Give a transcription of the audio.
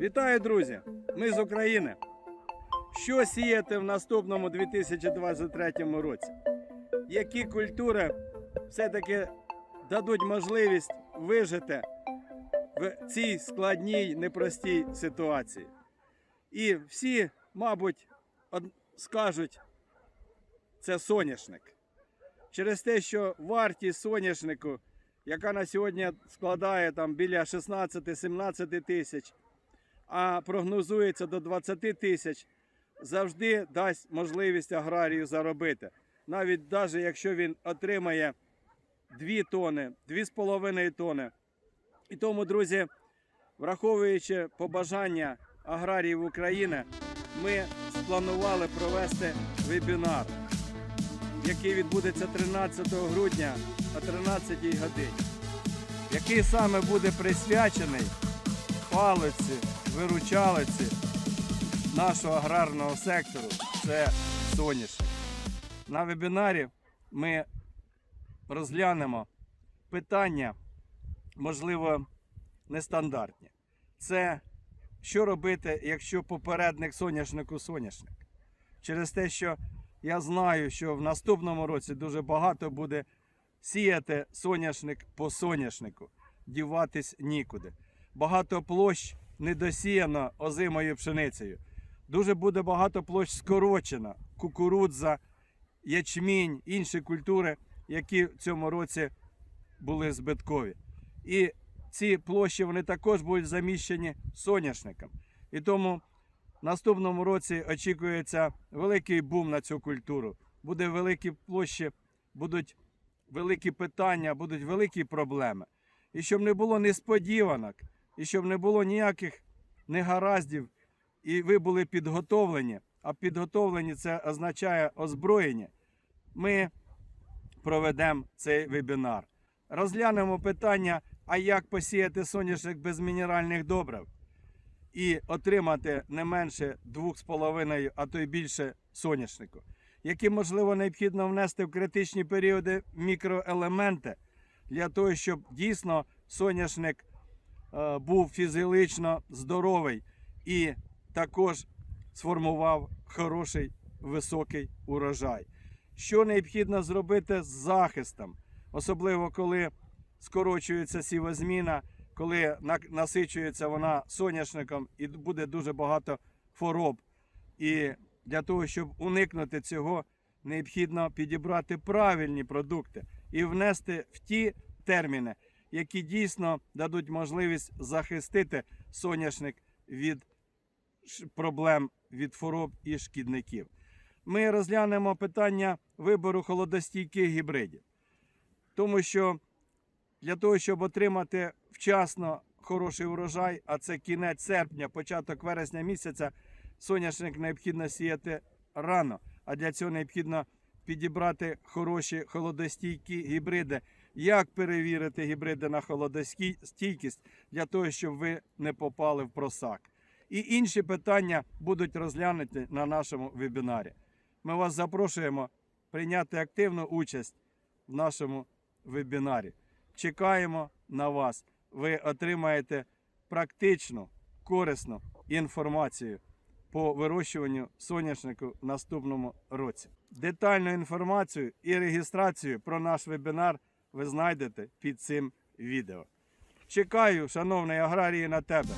Вітаю, друзі! Ми з України. Що сіяти в наступному 2023 році? Які культури все-таки дадуть можливість вижити в цій складній, непростій ситуації? І всі, мабуть, скажуть, це соняшник. Через те, що вартість соняшнику, яка на сьогодні складає там біля 16-17 тисяч, а прогнозується до 20 тисяч, завжди дасть можливість аграрію заробити. Навіть навіть якщо він отримає 2 тони, 2,5 тони. І тому, друзі, враховуючи побажання аграріїв України, ми спланували провести вебінар, який відбудеться 13 грудня о 13 годині, який саме буде присвячений палиці, виручалиці нашого аграрного сектору це соняшник. На вебінарі ми розглянемо питання, можливо, нестандартні. Це що робити, якщо попередник соняшнику соняшник? Через те, що я знаю, що в наступному році дуже багато буде сіяти соняшник по соняшнику, діватись нікуди багато площ недосіяно озимою пшеницею. Дуже буде багато площ скорочено, кукурудза, ячмінь, інші культури, які в цьому році були збиткові. І ці площі вони також будуть заміщені соняшником. І тому в наступному році очікується великий бум на цю культуру. Буде великі площі, будуть великі питання, будуть великі проблеми. І щоб не було несподіванок, і щоб не було ніяких негараздів, і ви були підготовлені, а підготовлені це означає озброєння, ми проведемо цей вебінар. Розглянемо питання, а як посіяти соняшник без мінеральних добрив? І отримати не менше 2,5, а то й більше соняшнику, які, можливо, необхідно внести в критичні періоди мікроелементи для того, щоб дійсно соняшник був фізіологічно здоровий і також сформував хороший високий урожай. Що необхідно зробити з захистом, особливо коли скорочується сівозміна, коли насичується вона соняшником і буде дуже багато хвороб. І для того, щоб уникнути цього, необхідно підібрати правильні продукти і внести в ті терміни, які дійсно дадуть можливість захистити соняшник від проблем від хвороб і шкідників. Ми розглянемо питання вибору холодостійких гібридів, тому що для того, щоб отримати вчасно хороший урожай, а це кінець серпня, початок вересня місяця, соняшник необхідно сіяти рано, а для цього необхідно підібрати хороші холодостійкі гібриди. Як перевірити гібриди на холодостійкість для того, щоб ви не попали в просак? І інші питання будуть розглянуті на нашому вебінарі. Ми вас запрошуємо прийняти активну участь в нашому вебінарі. Чекаємо на вас. Ви отримаєте практичну, корисну інформацію по вирощуванню соняшнику в наступному році. Детальну інформацію і реєстрацію про наш вебінар ви знайдете під цим відео. Чекаю, шановний аграрії, на тебе.